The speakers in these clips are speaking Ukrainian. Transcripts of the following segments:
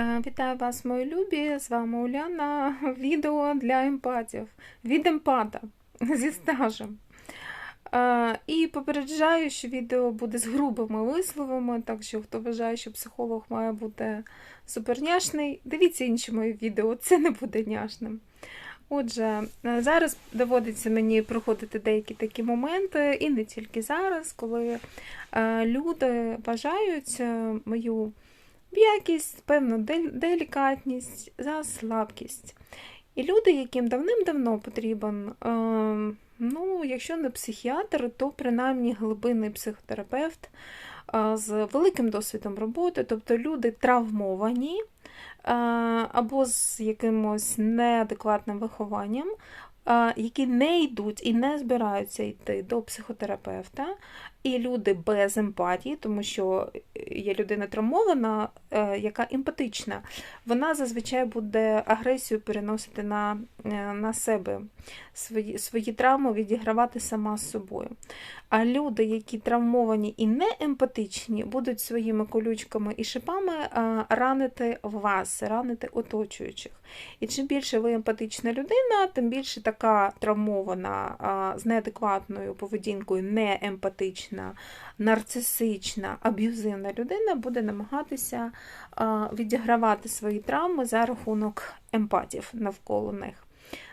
Е, вітаю вас, мої любі! З вами Уляна. Відео для емпатів. Від емпата зі стажем. Е, і попереджаю, що відео буде з грубими висловами, так що хто вважає, що психолог має бути суперняшний, дивіться інші мої відео, це не буде няшним. Отже, е, зараз доводиться мені проходити деякі такі моменти, і не тільки зараз, коли люди вважають мою м'якість, певну делікатність за слабкість. І люди, яким давним-давно потрібен, е, ну, якщо не психіатр, то принаймні глибинний психотерапевт е, з великим досвідом роботи, тобто люди травмовані або з якимось неадекватним вихованням, які не йдуть і не збираються йти до психотерапевта, і люди без емпатії, тому що є людина травмована, е, яка емпатична, вона зазвичай буде агресію переносити на е, на себе, свої свої травми відігравати сама з собою. А люди, які травмовані і не емпатичні, будуть своїми колючками і шипами е, ранити вас, ранити оточуючих. І чим більше ви емпатична людина, тим більше така травмована з неадекватною поведінкою, не емпатична нарцисична, аб'юзивна людина буде намагатися відігравати свої травми за рахунок емпатів навколо них.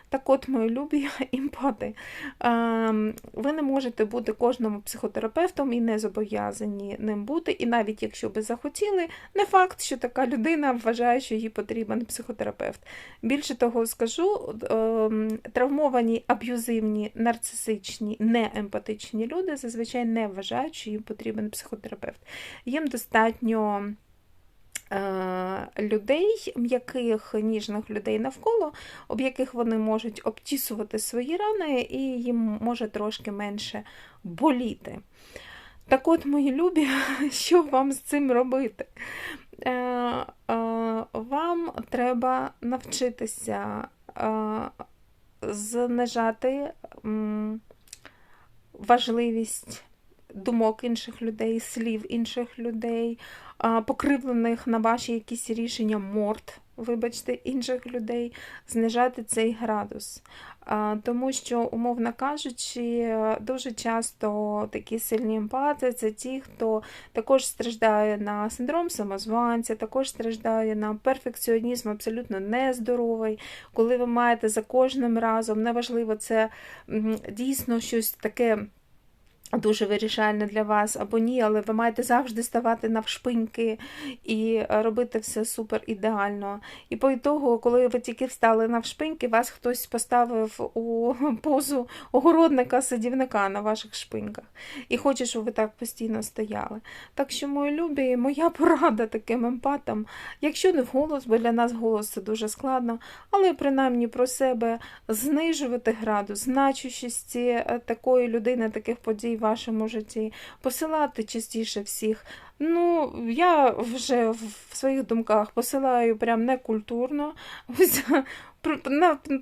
Так от, мої любі імпати, ем, ви не можете бути кожному психотерапевтом і не зобов'язані ним бути. І навіть якщо би захотіли, не факт, що така людина вважає, що їй потрібен психотерапевт. Більше того, скажу, ем, травмовані, аб'юзивні, нарцисичні, неемпатичні люди зазвичай не вважають, що їм потрібен психотерапевт. Їм достатньо. Е, людей, м'яких ніжних людей навколо, об яких вони можуть обтісувати свої рани, і їм може трошки менше боліти. Так от, мої любі, що вам з цим робити? Е, е, вам треба навчитися знижати важливість думок інших людей, слів інших людей, покривлених на ваші якісь рішення морд, вибачте, інших людей, знижати цей градус. Тому що, умовно кажучи, дуже часто такі сильні емпати це ті, хто також страждає на синдром самозванця, також страждає на перфекціонізм абсолютно нездоровий, коли ви маєте за кожним разом, неважливо, це дійсно щось таке. Дуже вирішальне для вас або ні, але ви маєте завжди ставати навшпиньки і робити все супер ідеально. І по ітогу, коли ви тільки встали навшпиньки, вас хтось поставив у позу огородника-садівника на ваших шпиньках. І хоче, щоб ви так постійно стояли. Так що, мої любі, моя порада таким емпатам, якщо не вголос, бо для нас голос це дуже складно, але принаймні про себе знижувати градус, значущості е, такої людини, таких подій вашому житті, посилати частіше всіх. Ну, я вже в своїх думках посилаю прям некультурно.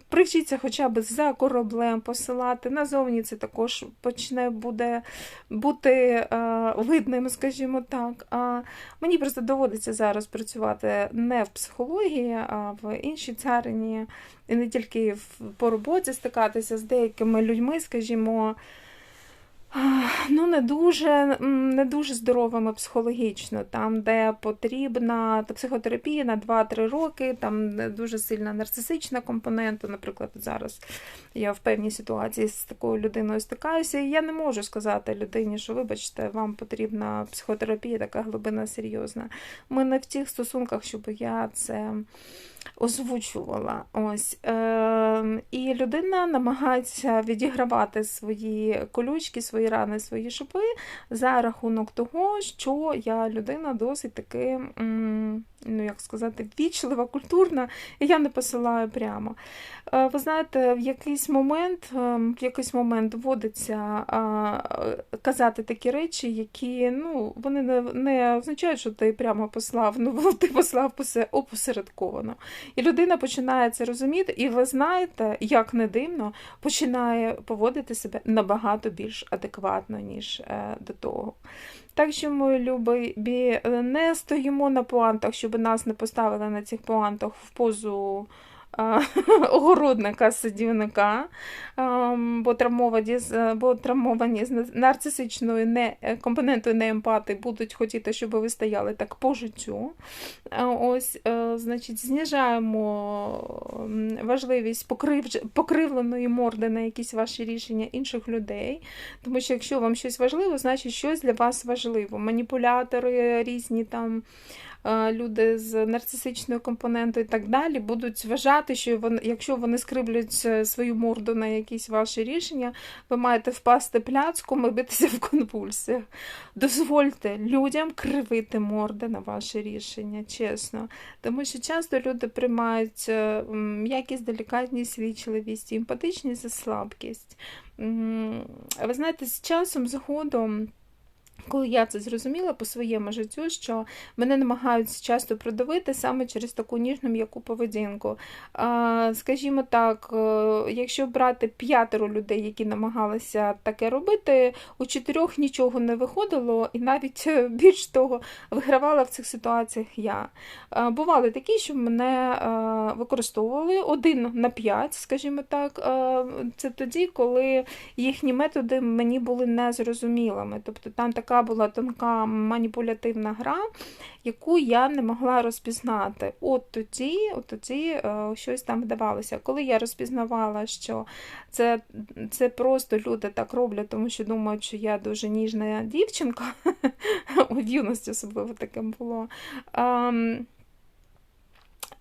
Привчіться хоча б за кораблем посилати. Назовні це також почне буде бути а, видним, скажімо так. А Мені просто доводиться зараз працювати не в психології, а в іншій царині, і не тільки в, по роботі стикатися з деякими людьми, скажімо ну, не дуже не дуже здоровими психологічно, там, де потрібна психотерапія на 2-3 роки, там дуже сильна нарцисична компонента. Наприклад, зараз я в певній ситуації з такою людиною стикаюся, і я не можу сказати людині, що, вибачте, вам потрібна психотерапія, така глибина серйозна. Ми не в тих стосунках, щоб я це озвучувала. Ось. Е, І людина намагається відігравати свої колючки, свої рани, свої шипи за рахунок того, що я людина досить таки, ну як сказати, вічлива, культурна, і я не посилаю прямо. Е, ви знаєте, в якийсь момент е, в якийсь момент доводиться казати такі речі, які ну, вони не не означають, що ти прямо послав, ну ти послав опосередковано. І людина починає це розуміти, і ви знаєте, як не дивно, починає поводити себе набагато більш адекватно, ніж е, до того. Так що, мої любі, не стоїмо на пуантах, щоб нас не поставили на цих пуантах в позу огородника садівника, бо травмовані з нарцисичною не, компонентою неемпати будуть хотіти, щоб ви стояли так по життю. Ось, е, значить, Знижаємо важливість покрив, покривленої морди на якісь ваші рішення інших людей. Тому що якщо вам щось важливо, значить щось для вас важливо. Маніпулятори різні там. Е, люди з нарцисичною компонентою і так далі будуть вважати, що вони, якщо вони скриблять е, свою морду на якісь ваші рішення, ви маєте впасти пляцком і битися в конвульсіях. Дозвольте людям кривити морди на ваші рішення, чесно. Тому що часто люди приймають е, м'якість, делікатність, вічливість, емпатичність за слабкість. Ви знаєте, з часом, згодом. Коли я це зрозуміла по своєму життю, що мене намагаються часто продавити саме через таку ніжну м'яку поведінку. Скажімо так, е, якщо брати п'ятеро людей, які намагалися таке робити, у чотирьох нічого не виходило, і навіть е, більш того, вигравала в цих ситуаціях я. Бували такі, що мене використовували один на п'ять, скажімо так, це тоді, коли їхні методи мені були незрозумілими. Тобто там така така була тонка маніпулятивна гра, яку я не могла розпізнати. От тоді от тоді е, щось там вдавалося. Коли я розпізнавала, що це це просто люди так роблять, тому що думають, що я дуже ніжна дівчинка, у юності особливо таке було. А,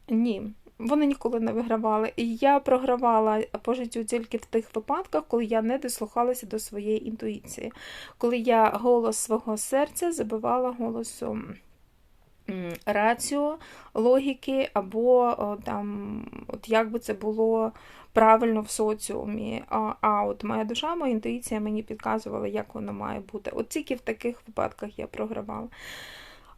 ні. Вони ніколи не вигравали. І я програвала по життю тільки в тих випадках, коли я не дослухалася до своєї інтуїції, коли я голос свого серця забивала голосом раціо, логіки, або там, от як би це було правильно в соціумі. А, а от моя душа, моя інтуїція мені підказувала, як воно має бути. От тільки в таких випадках я програвала.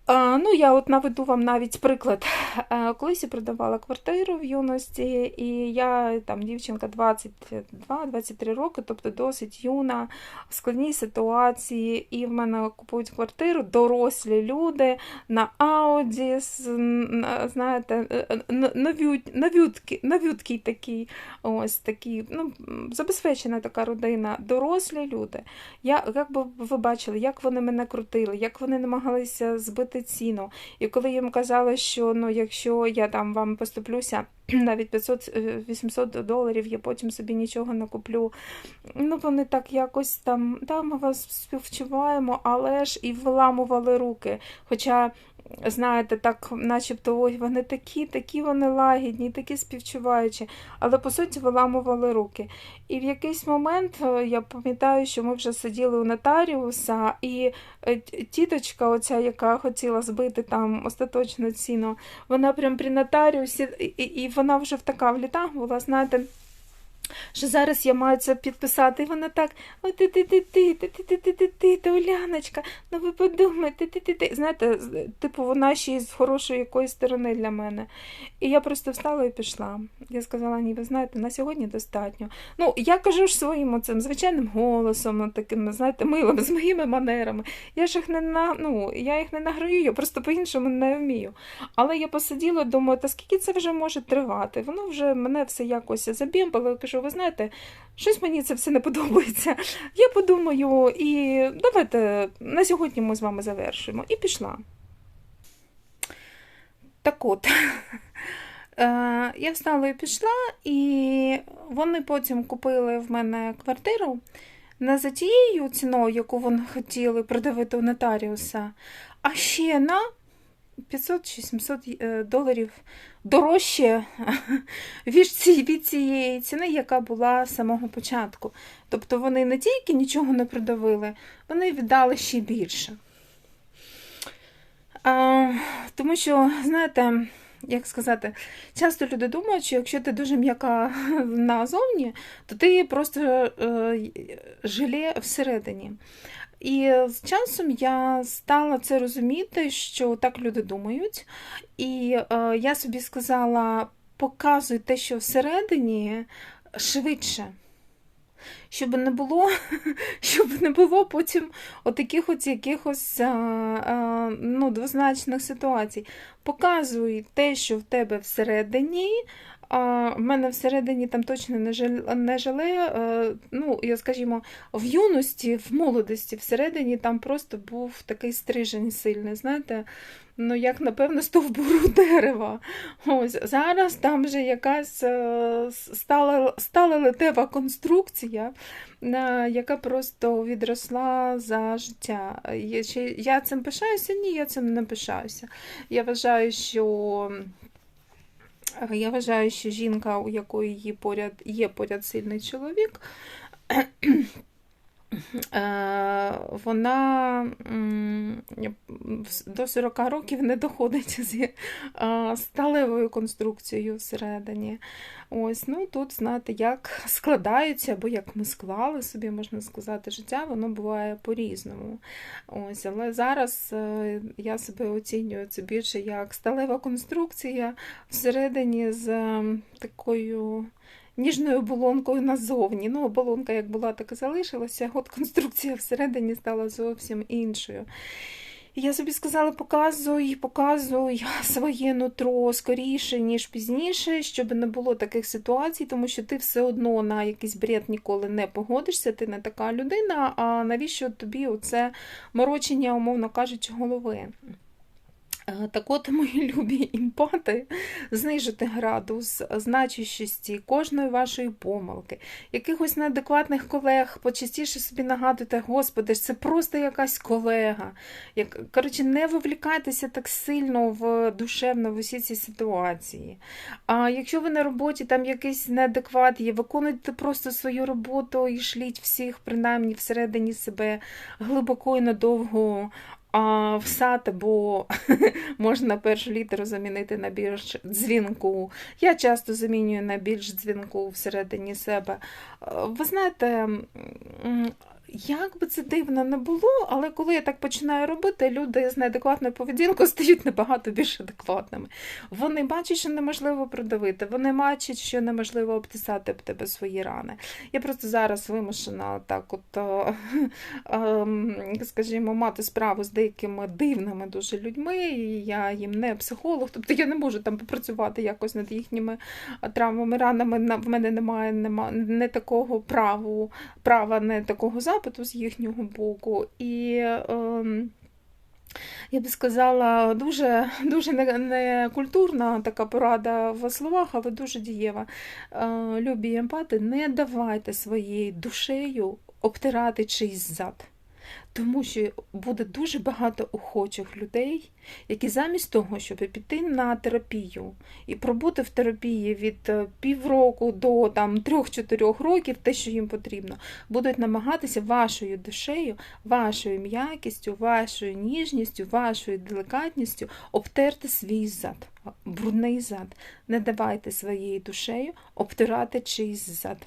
Ну, Я от наведу вам навіть приклад. Колись я продавала квартиру в юності, і я там дівчинка 22-23 роки, тобто досить юна, в складній ситуації, і в мене купують квартиру дорослі люди на ауді, знаєте, е, е, новютки, новютки такий, ось такий, ну, забезпечена така родина, дорослі люди. Я, Як би ви бачили, як вони мене крутили, як вони намагалися збити підняти ціну. І коли їм казали, що ну, якщо я там вам поступлюся навіть 500-800 доларів, я потім собі нічого не куплю. Ну, вони так якось там, да, ми вас співчуваємо, але ж і виламували руки. Хоча знаєте, так, начебто, ой, вони такі, такі вони лагідні, такі співчуваючі, але по суті виламували руки. І в якийсь момент е, я пам'ятаю, що ми вже сиділи у нотаріуса, і е, тіточка, оця, яка хотіла збити там остаточну ціну, вона прям при нотаріусі, і, і вона вже в така в літах була, знаєте що зараз я маю це підписати. І вона так, ой ти ти ти ти ти ти ти ти ти ти Уляночка, ну ви подумайте, ти ти ти Знаєте, типу, вона ще й з хорошої якоїсь сторони для мене. І я просто встала і пішла. Я сказала, ні, ви знаєте, на сьогодні достатньо. Ну, я кажу ж своїм цим звичайним голосом, таким, знаєте, милим, з моїми манерами. Я ж їх не на, ну, я їх не награю, я просто по-іншому не вмію. Але я посиділа, думаю, та скільки це вже може тривати? Воно вже мене все якось забімпало, кажу, ви знаєте, щось мені це все не подобається. Я подумаю, і давайте на сьогодні ми з вами завершуємо. І пішла. Так от, е, я встала і пішла, і вони потім купили в мене квартиру не за тією ціною, яку вони хотіли продавити у нотаріуса, а ще на 500 чи 700 е, доларів дорожче від цієї ціни, яка була з самого початку. Тобто вони не тільки нічого не продавили, вони віддали ще більше. А, Тому що, знаєте, як сказати, часто люди думають, що якщо ти дуже м'яка назовні, то ти просто е, желе всередині. І з часом я стала це розуміти, що так люди думають. І е, я собі сказала: показуй те, що всередині швидше. Щоб не було, щоб не було потім отаких от якихось а, а, ну, двозначних ситуацій. Показуй те, що в тебе всередині. А, в мене всередині там точно не жале, не жале. Ну, я скажімо, в юності, в молодості, всередині там просто був такий стрижень сильний, знаєте, ну, як, напевно, стовбуру дерева. Ось Зараз там вже якась е, стала стала летева конструкція, е, яка просто відросла за життя. Я цим пишаюся? Ні, я цим не пишаюся. Я вважаю, що. Я вважаю, що жінка, у якої є поряд є поряд сильний чоловік, Е, вона до 40 років не доходить з е, сталевою конструкцією всередині. Ось, ну Тут, знаєте, як складається, або як ми склали собі, можна сказати, життя, воно буває по-різному. Ось, Але зараз е, я себе оцінюю це більше як сталева конструкція всередині з такою ніжною оболонкою назовні. Ну, оболонка як була, так і залишилася. От конструкція всередині стала зовсім іншою. Я собі сказала, показуй, показуй своє нутро скоріше, ніж пізніше, щоб не було таких ситуацій, тому що ти все одно на якийсь бред ніколи не погодишся, ти не така людина, а навіщо тобі оце морочення, умовно кажучи, голови? Е, так от, мої любі імпати, знижити градус значущості кожної вашої помилки, якихось неадекватних колег, почастіше собі нагадуйте, Господи, це просто якась колега. Як, Коротше, не вивлікайтеся так сильно в душевно в усі ці ситуації. А якщо ви на роботі там якийсь неадекват є, виконуйте просто свою роботу і шліть всіх, принаймні всередині себе глибоко і надовго а, в сад, бо можна першу літеру замінити на більш дзвінку. Я часто замінюю на більш дзвінку всередині себе. Ви знаєте, як би це дивно не було, але коли я так починаю робити, люди з неадекватною поведінкою стають набагато більш адекватними. Вони бачать, що неможливо продавити, вони бачать, що неможливо обтисати об тебе свої рани. Я просто зараз вимушена так, от, ем, скажімо, мати справу з деякими дивними дуже людьми. і Я їм не психолог, тобто я не можу там попрацювати якось над їхніми травмами, ранами. В мене немає, немає не такого праву, права, не такого запиту запиту з їхнього боку. І е, я би сказала, дуже дуже некультурна така порада в словах, але дуже дієва. Е, любі емпати, не давайте своєю душею обтирати чийсь зад. Тому що буде дуже багато охочих людей, які замість того, щоб піти на терапію і пробути в терапії від е, півроку до там 3-4 років, те, що їм потрібно, будуть намагатися вашою душею, вашою м'якістю, вашою ніжністю, вашою делікатністю обтерти свій зад, брудний зад. Не давайте своєю душею обтирати чийсь зад.